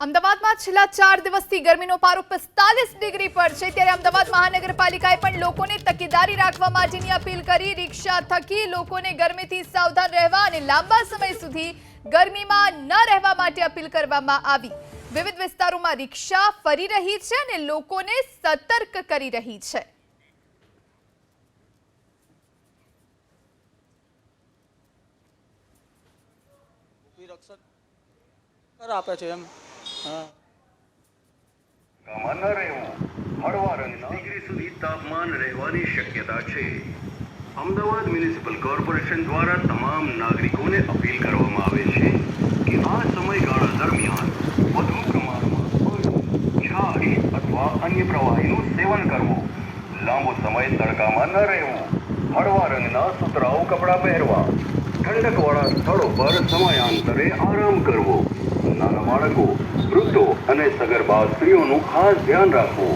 અમદાવાદમાં છેલ્લા ચાર દિવસથી ગરમીનો પારો પિસ્તાલીસ ડિગ્રી પર છે. ત્યારે અમદાવાદ મહાનગરપાલિકાએ પણ લોકોને તકેદારી રાખવા માટેની અપીલ કરી. રિક્ષા થકી લોકોને ગરમીથી સાવધાન રહેવા અને લાંબા સમય સુધી ગરમીમાં ન રહેવા માટે અપીલ કરવામાં આવી. વિવિધ વિસ્તારોમાં રિક્ષા ફરી રહી છે અને લોકોને સતર્ક કરી રહી છે. આપે છે એમ. હા ન રહેવું. હળવા રંગના ડિગ્રી સુધી તાપમાન રહેવાની શક્યતા છે. અમદાવાદ મ્યુનિસિપલ કોર્પોરેશન દ્વારા તમામ નાગરિકોને અપીલ કરવામાં આવે છે કે આ સમયગાળા દરમિયાન વધુ પ્રમાણમાં પાણી, છાશ અથવા અન્ય પ્રવાહીનું સેવન કરવું. લાંબો સમય તડકામાં ન રહેવું. હળવા રંગના સુતરાઉ કપડાં પહેરવા. ઠંડકવાળા સ્થળો પર સમયાંતરે આરામ કરવો. નાના બાળકો વૃદ્ધો અને સગર્ભા સ્ત્રીઓનું ખાસ ધ્યાન રાખવું.